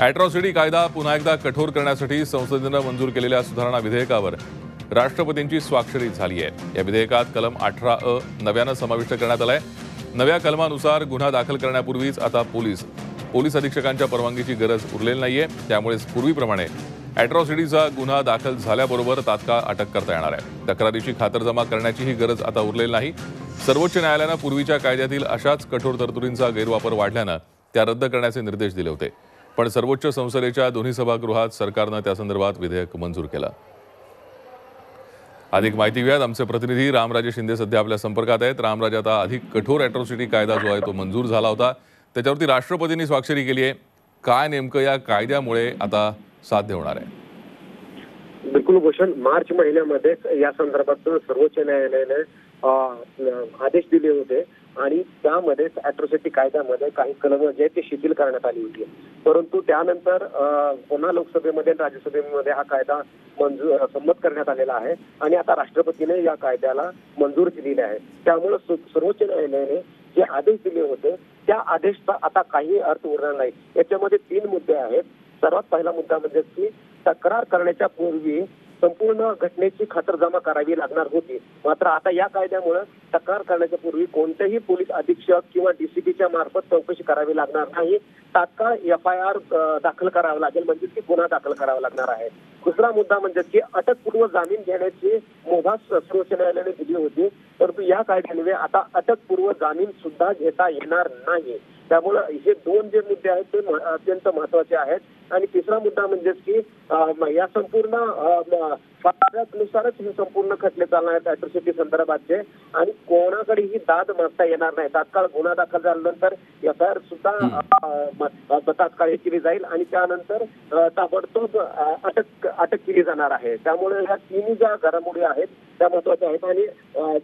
Atrocity कायदा पुन्हा एकदा कठोर करण्यासाठी संसदेनं मंजूर केलेल्या सुधारणा विधेयकावर राष्ट्रपतींची स्वाक्षरी झाली आहे. या विधेयकात कलम अठरा अ नव्यानं समाविष्ट करण्यात आलाय. नव्या कलमानुसार गुन्हा दाखल करण्यापूर्वीच आता पोलीस पोलीस अधीक्षकांच्या परवानगीची गरज उरलेली नाहीये. त्यामुळेच पूर्वीप्रमाणे अॅट्रॉसिटीचा गुन्हा दाखल झाल्याबरोबर तात्काळ अटक करता येणार आहे. तक्रारीची खातरजमा करण्याचीही गरज आता उरलेली नाही. सर्वोच्च न्यायालयानं पूर्वीच्या कायद्यातील अशाच कठोर तरतुदींचा गैरवापर वाढल्यानं त्या रद्द करण्याचे निर्देश दिले होते. पण सर्वोच्च संसदेच्या दोन्ही सभागृहात सरकारनं त्यासंदर्भात विधेयक मंजूर केलं. अधिक माहिती घेऊयात. आमचे प्रतिनिधी रामराजे शिंदे सध्या आपल्या संपर्कात आहेत. रामराजे आता अधिक कठोर अॅट्रॉसिटी कायदा जो आहे तो मंजूर झाला होता. त्याच्यावरती राष्ट्रपतींनी स्वाक्षरी केली आहे. काय नेमकं या कायद्यामुळे आता साध्य होणार आहे? कुलभूषण भूषण मार्च महिन्यामध्येच या संदर्भात सर्वोच्च न्यायालयाने आदेश दिले होते आणि त्यामध्येच अॅट्रॉसिटी कायद्यामध्ये काही कलम जे आहेत ते शिथिल करण्यात आली होती. परंतु त्यानंतर पुन्हा लोकसभेमध्ये आणि राज्यसभेमध्ये हा कायदा मंजूर संमत करण्यात आलेला आहे आणि आता राष्ट्रपतीने या कायद्याला मंजूर दिली आहे. त्यामुळे सर्वोच्च न्यायालयाने जे आदेश दिले होते त्या आदेशचा आता काही अर्थ उरणार नाही. याच्यामध्ये तीन मुद्दे आहेत. सर्वात पहिला मुद्दा म्हणजे की तक्रार करण्याच्या पूर्वी संपूर्ण घटनेची खातरजमा करावी लागणार होती. मात्र आता या कायद्यामुळे तक्रार करण्याच्या पूर्वी कोणतेही पोलीस अधीक्षक किंवा डीसीपीच्या मार्फत चौकशी करावी लागणार नाही. तात्काळ एफ आय आर दाखल करावा लागेल म्हणजे की गुन्हा दाखल करावा लागणार आहे. दुसरा मुद्दा म्हणजे की अटकपूर्व जामीन घेण्याची मुभा सर्वोच्च न्यायालयाने दिली होती. परंतु या कायद्यान्वये आता अटकपूर्व जामीन सुद्धा घेता येणार नाही. त्यामुळे हे दोन जे मुद्दे आहेत ते अत्यंत महत्त्वाचे आहेत. आणि तिसरा मुद्दा म्हणजेच की या संपूर्ण नुसारच हे संपूर्ण खटले चालणार आहेत अॅट्रॉसिटी संदर्भातचे. आणि कोणाकडेही दाद मागता येणार नाही. तात्काळ गुन्हा दाखल झाल्यानंतर एफ आय आर सुद्धा तात्काळ हे केली जाईल. आणि त्यानंतर ताबडतोब अटक अटक केली जाणार आहे. त्यामुळे ह्या तिन्ही ज्या घडामोडी आहेत त्या महत्त्वाच्या आहेत. आणि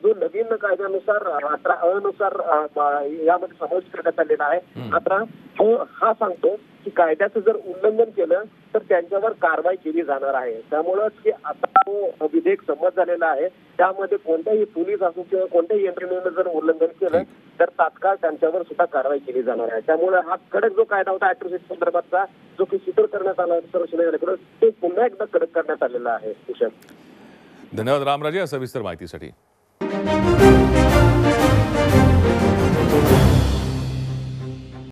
जो नवीन कायद्यानुसार अठरा अनुसार यामध्ये समावेश करण्यात आलेला आहे. अठरा हो हा सांगतो की कायद्याचं जर उल्लंघन केलं तर त्यांच्यावर कारवाई केली जाणार आहे. त्यामुळं की आता जो विधेयक संमत झालेला आहे. त्यामध्ये कोणत्याही पोलीस असो किंवा कोणत्याही यंत्रणेनं जर उल्लंघन केलं तर तात्काळ त्यांच्यावर सुद्धा कारवाई केली जाणार आहे. त्यामुळे हा कडक जो कायदा होता अॅट्रोसिटी संदर्भातचा जो की शिथिल करण्यात आला होता सर्वोच्च न्यायालयाकडून पुन्हा एकदा कडक करण्यात आलेला आहे भूषण धन्यवाद रामराजे या सविस्तर माहितीसाठी.